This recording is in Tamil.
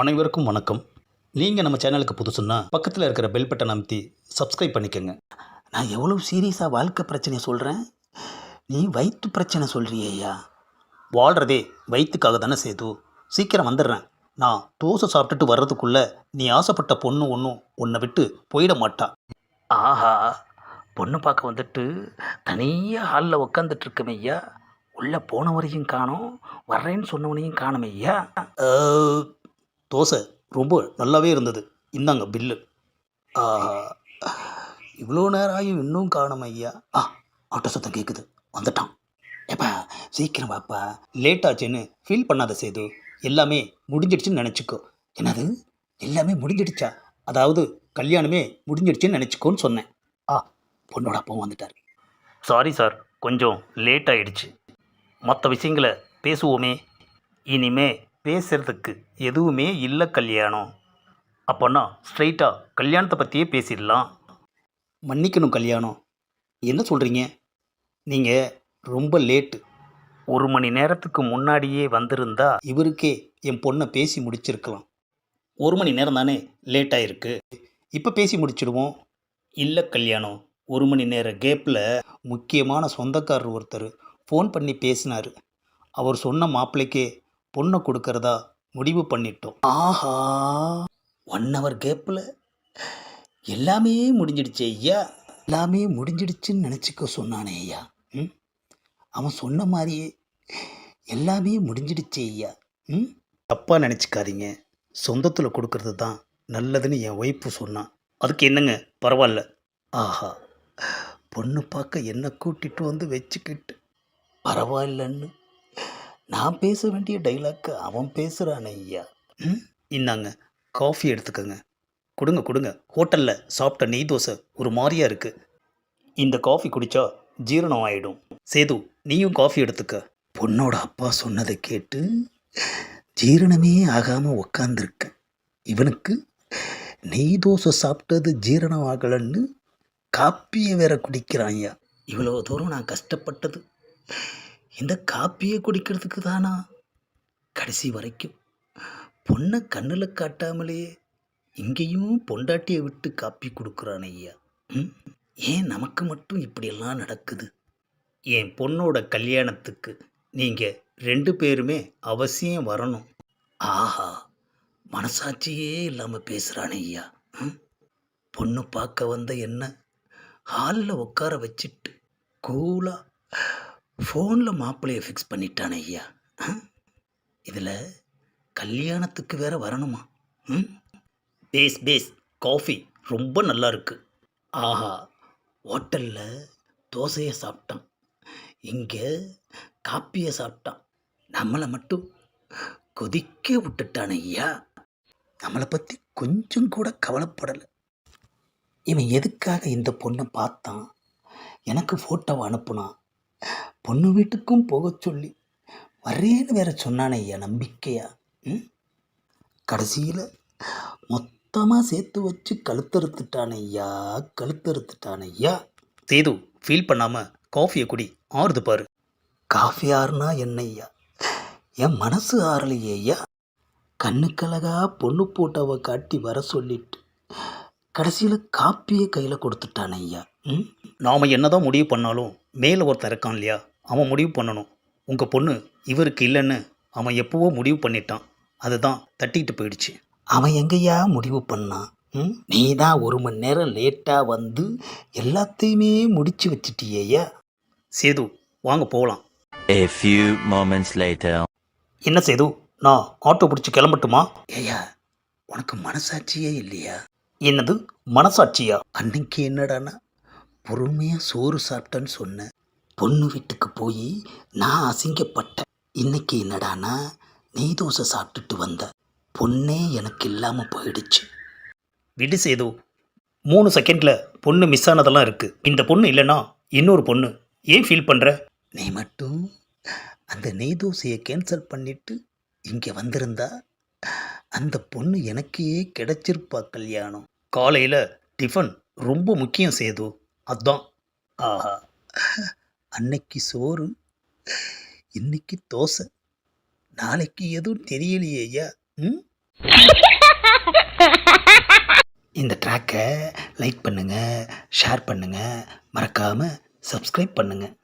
அனைவருக்கும் வணக்கம். நீங்கள் நம்ம சேனலுக்கு புதுசுன்னா பக்கத்தில் இருக்கிற பெல் பட்டன் அமைத்தி சப்ஸ்கிரைப் பண்ணிக்கோங்க. நான் எவ்வளோ சீரியஸாக வாழ்க்கை பிரச்சனையை சொல்கிறேன் நீ வயிற்று பிரச்சனை சொல்கிறியா வாழ்கிறதே வயிற்றுக்காக தானே சேது. சீக்கிரம் வந்துடுறேன். நான் தோசை சாப்பிட்டுட்டு வர்றதுக்குள்ளே நீ ஆசைப்பட்ட பொண்ணு ஒன்றும் உன்னை விட்டு போயிட மாட்டா. ஆஹா பொண்ணு பார்க்க வந்துட்டு தனியாக ஹாலில் உட்காந்துட்டுருக்கமே ஐயா. உள்ளே போனவரையும் காணோம் வர்றேன்னு சொன்னவனையும் காணுமே ஐயா. தோசை ரொம்ப நல்லாவே இருந்தது. இந்தாங்க பில்லு. இவ்வளோ நேரம் ஆகியும் இன்னும் காணும் ஐயா. ஆ ஆட்டோ சத்தம் கேட்குது வந்துட்டான். எப்பா சீக்கிரம் வாப்பா. லேட் ஆச்சுன்னு ஃபீல் பண்ணாத சேது. எல்லாமே முடிஞ்சிடுச்சுன்னு நினச்சிக்கோ. என்னது? எல்லாமே முடிஞ்சிடுச்சா? அதாவது கல்யாணமே முடிஞ்சிடுச்சுன்னு நினச்சிக்கோன்னு சொன்னேன். ஆ பொண்ணோட அப்பாவும் வந்துட்டார். சாரி சார் கொஞ்சம் லேட் ஆயிடுச்சு. மற்ற விஷயங்களை பேசுவோமே. இனிமே பேசுறதுக்கு எதுவுமே இல்லை கல்யாணம் அப்போன்னா ஸ்ட்ரைட்டாக கல்யாணத்தை பற்றியே பேசிடலாம். மன்னிக்கணும் கல்யாணம் என்ன சொல்கிறீங்க நீங்கள் ரொம்ப லேட்டு ஒரு மணி நேரத்துக்கு முன்னாடியே வந்திருந்தா இவருக்கே என் பொண்ணை பேசி முடிச்சிருக்கலாம். ஒரு மணி நேரம் தானே லேட் இப்போ பேசி முடிச்சிடுவோம். இல்லை கல்யாணம் ஒரு மணி நேர கேப்பில் முக்கியமான சொந்தக்காரர் ஒருத்தர் ஃபோன் பண்ணி பேசினார். அவர் சொன்ன மாப்பிள்ளைக்கே பொண்ணை கொடுக்கறதா முடிவு பண்ணிட்டோம். ஆஹா ஒன் ஹவர் கேப்பில் எல்லாமே முடிஞ்சிடுச்சு ஐயா. எல்லாமே முடிஞ்சிடுச்சுன்னு நினச்சிக்க சொன்னானே ஐயா. ம்? அவன் சொன்ன மாதிரியே எல்லாமே முடிஞ்சிடுச்சு ஐயா. ம்? தப்பாக நினச்சிக்காதீங்க. சொந்தத்தில் கொடுக்கறது தான் நல்லதுன்னு என் ஒய்ஃபு சொன்னான். அதுக்கு என்னங்க? பரவாயில்ல. ஆஹா பொண்ணு பார்க்க என்ன கூட்டிட்டு வந்து வச்சுக்கிட்டு. பரவாயில்லன்னு. நான் பேச வேண்டிய டைலாக்கு அவன் பேசுகிறான் ஐயா. ம்? இந்தாங்க காஃபி எடுத்துக்கோங்க. கொடுங்க கொடுங்க. ஹோட்டலில் சாப்பிட்ட நெய் தோசை ஒரு மாதிரியா இருக்குது இந்த காஃபி குடித்தா ஜீரணம் ஆகிடும் சேது நீயும் காஃபி எடுத்துக்க. பொண்ணோட அப்பா சொன்னதை கேட்டு ஜீரணமே ஆகாமல் உக்காந்துருக்கேன் இவனுக்கு நெய் தோசை சாப்பிட்டது ஜீரணம் ஆகலைன்னு காப்பியை வேற குடிக்கிறான் ஐயா. இவ்வளோ தூரம் நான் கஷ்டப்பட்டது. இந்த காப்பியை குடிக்கிறதுக்கு தானா? கடைசி வரைக்கும். பொண்ணை கண்ணில் காட்டாமலேயே இங்கேயும் பொண்டாட்டியை விட்டு காப்பி கொடுக்குறான் ஐயா. ம்? ஏன் நமக்கு மட்டும் இப்படியெல்லாம் நடக்குது? என் பொண்ணோட கல்யாணத்துக்கு நீங்கள் ரெண்டு பேருமே அவசியம் வரணும். ஆஹா மனசாட்சியே இல்லாமல் பேசுகிறானே ஐயா. ம்? பொண்ணு பார்க்க வந்த என்ன? ஹாலில் உட்கார வச்சுட்டு கூலாக ஃபோனில் மாப்பிள்ளையை ஃபிக்ஸ் பண்ணிட்டானே ஐயா. இதில் கல்யாணத்துக்கு வேற வரணுமா? ம்? Base base. காஃபி ரொம்ப நல்லா இருக்கு. ஆஹா ஹோட்டலில் தோசையை சாப்பிட்டான். இங்கே காப்பியை சாப்பிட்டான். நம்மளை மட்டும் கொதிக்க விட்டுட்டான ஐயா. நம்மளை பற்றி கொஞ்சம் கூட கவலைப்படலை. இவன் எதுக்காக இந்த பொண்ணை பார்த்தான்? எனக்கு ஃபோட்டோவை அனுப்புனான் பொண்ணு வீட்டுக்கும் போகச் சொல்லி வரேன்னு வேற சொன்னானே ஐயா நம்பிக்கையா? ம்? கடைசியில் மொத்தமாக சேர்த்து வச்சு கழுத்தறுத்துட்டான் ஐயா ஐயா. சேது ஃபீல் பண்ணாமல் காஃபியை குடி ஆறுது பாரு. காஃபி ஆறுனா என்ன ஐயா? என் மனசு ஆறலையே ஐயா. கண்ணுக்கழகா பொண்ணு போட்டோவை காட்டி வர சொல்லிட்டு கடைசியில் காப்பியை கையில் கொடுத்துட்டான் ஐயா. ம்? நாம் என்னதான் முடிவு பண்ணாலும் மேலே ஒருத்தன் இருக்கான் இல்லையா? அவன் முடிவு பண்ணணும். உங்கள் பொண்ணு இவருக்கு இல்லைன்னு அவன் எப்போவோ முடிவு பண்ணிட்டான். அதுதான் தட்டிட்டு போயிடுச்சு. அவன் எங்கேயா முடிவு பண்ணான் நீ தான் ஒரு மணி நேரம் லேட்டாக வந்து எல்லாத்தையுமே முடிச்சு வச்சிட்டியேயா? சேது வாங்க போகலாம் A few moments later. என்ன சேது நான் ஆட்டோ பிடிச்சி கிளம்பட்டுமா? ஏயா உனக்கு மனசாட்சியே இல்லையா? என்னது மனசாட்சியா? அன்னைக்கு என்னடானா பொறுமையாக சோறு சாப்பிட்டேன்னு சொன்னேன். பொண்ணு வீட்டுக்கு போய் நான் அசிங்கப்பட்டேன். இன்னைக்கு என்னடானா நெய் தோசை சாப்பிட்டுட்டு வந்த? பொண்ணே எனக்கு இல்லாமல் போயிடுச்சு. விடு சேது மூணு செகண்டில் பொண்ணு மிஸ் ஆனதெல்லாம் இருக்குது இந்த பொண்ணு இல்லைன்னா இன்னொரு பொண்ணு. ஏன் ஃபீல் பண்ணுற நீ மட்டும் அந்த நெய் தோசையை கேன்சல் பண்ணிட்டு இங்கே வந்திருந்தா அந்த பொண்ணு எனக்கே கிடைச்சிருப்பா கல்யாணம். காலையில் டிஃபன் ரொம்ப முக்கியம் சேது. அதான். ஆஹா. அன்னைக்கு சோறு இன்னைக்கு தோசை நாளைக்கு எதுவும் தெரியலையே ஐயா ம்? இந்த ட்ராக்கை லைக் பண்ணுங்கள் ஷேர் பண்ணுங்கள் மறக்காமல் சப்ஸ்கிரைப் பண்ணுங்கள்